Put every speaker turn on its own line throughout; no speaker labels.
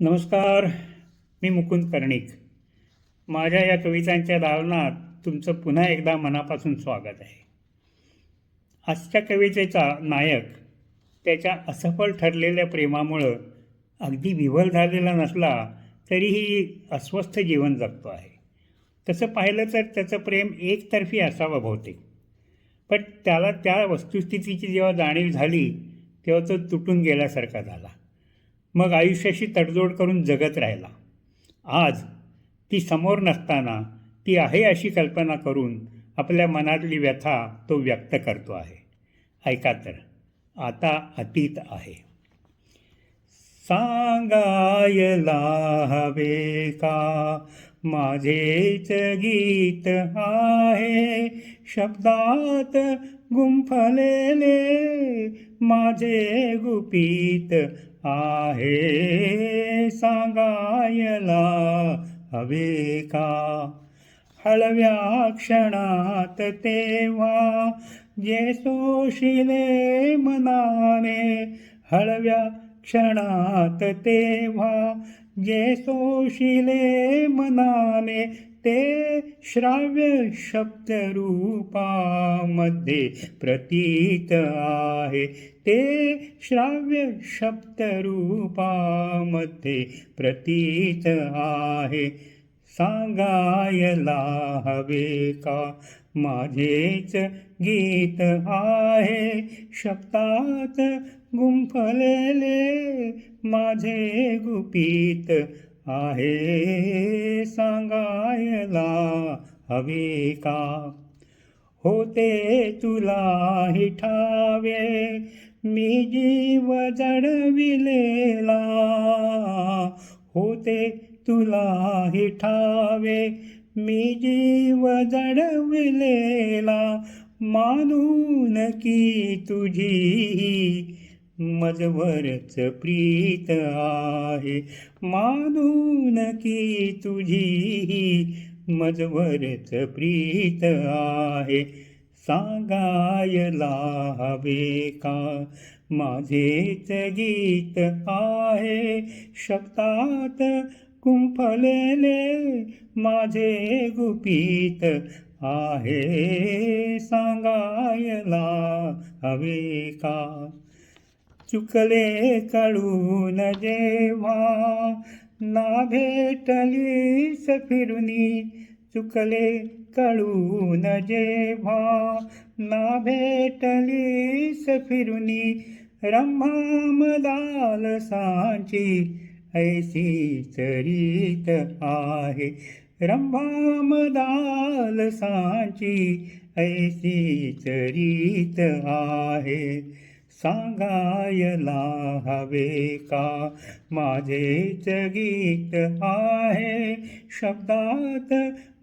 नमस्कार मी मुकुंद कर्णिक. माझ्या या कवितांच्या दालनात तुमचं पुन्हा एकदा मनापासून स्वागत आहे. आजच्या कवितेचा नायक त्याच्या असफल ठरलेल्या प्रेमामुळं अगदी विव्हल झालेला नसला तरीही अस्वस्थ जीवन जगतो आहे. तसं पाहिलं तर त्याचं प्रेम एकतर्फी असावं बहुतेक. पण त्याला त्या वस्तुस्थितीची जेव्हा जाणीव झाली तेव्हा तो तुटून गेल्यासारखा झाला. मग आयुष्याशी तडजोड करून जगत राहिला. आज ती समोर नसताना ती आहे अशी कल्पना करून आपल्या मनातली व्यथा तो व्यक्त करतो आहे. ऐका तर आता अतीत आहे. सांगायला हवे का? माझेच गीत आहे. शब्दात गुंफलेले माझे गुपित आहे. सांगायला हवे का? हळव्या क्षणात तेव्हा जे सोशिले मनाने हळव्या क्षणात तेव्हा जे सोशिले मनाने ते श्राव्य शब्द रूपामध्ये प्रतीत आहे. ते श्राव्य शब्द रूपामध्ये प्रतीत आहे. सांगायला हवे का? माझेच गीत आहे. शब्दात गुंफलेले माझे गुपित आहे. सांगायला हवे का? होते तुला हिठावे मी जीव जडविलेला. होते तुला हिठावे मी जीव जडविलेला. मानून की तुझी मजवरच प्रीत आहे. मानून की तुझी मजवरच प्रीत आहे. सांगायला हवे का? माझेच गीत आहे. शब्दात कुंफलेले माझे गुपित आहे. सांगायला हवे का? चुकले कळून जेव्हा ना भेटली फिरुनी चुकले कळून जेव्हा ना भेटलीस फिरुनी रंभामदाल सांची ऐसी चरित आहे. रंभामदाल सांची ऐसी चरित आहे. सांगायला हवे का माझेच गीत आहे शब्दात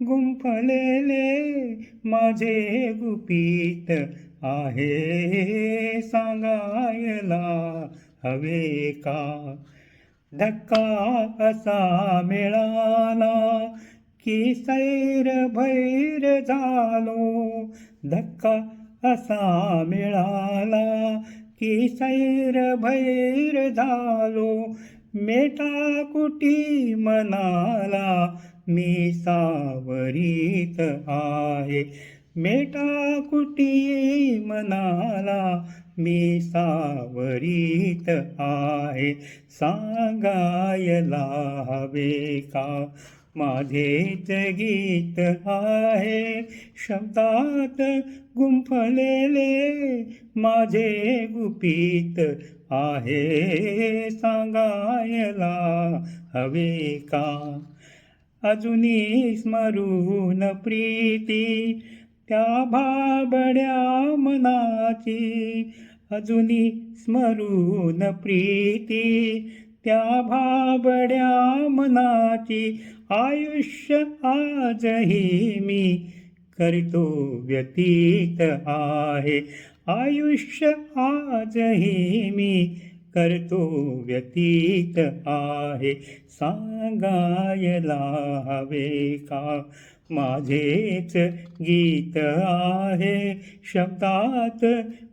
गुंफलेले माझे गुपित आहे. सांगायला हवे का धक्का असा मिळाला की सैर भैर झालो. धक्का असा मिळाला की सैर भैर झालो. मेटा कुटी मनाला मी सावरीत आहे. मेटा कुटी मनाला मी सावरीत आहे. सांगायला हवे का? माझेच गीत आहे. शब्दात गुंफलेले माझे गुपित आहे. सांगायला हवे का? अजूनही स्मरून प्रीती त्या भाबड्या मनाची. अजूनी स्मरून प्रीती त्या भाबड्या मनाची आयुष्य आजही मी करतो व्यतीत आहे. आयुष्य आजही मी करतो व्यतीत आहे. सांगायला हवे का? माझेच गीत आहे. शब्दात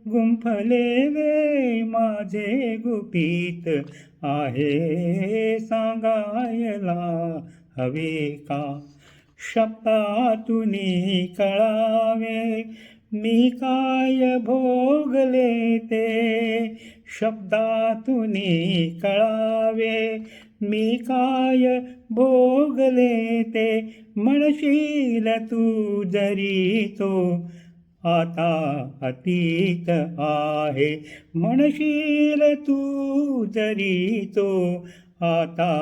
गुंफलेले माझे गुपित आहे. सांगायला हवे का? शब्दातून कळावे. मी काय भोगले ते शब्दातून कळावे. मी काय भोगले ते म्हणशील तू जरी तो आता अतीत आहे. म्हणशील तू जरी तो आता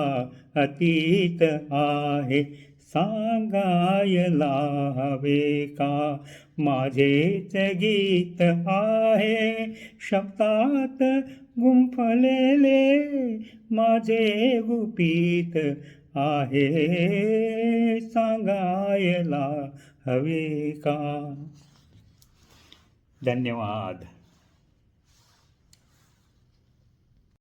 अतीत आहे. सांगायला हवे का माझेच गीत आहे शब्दात गुंफलेले. माझे गुपित आहे सांगायला हवे का धन्यवाद.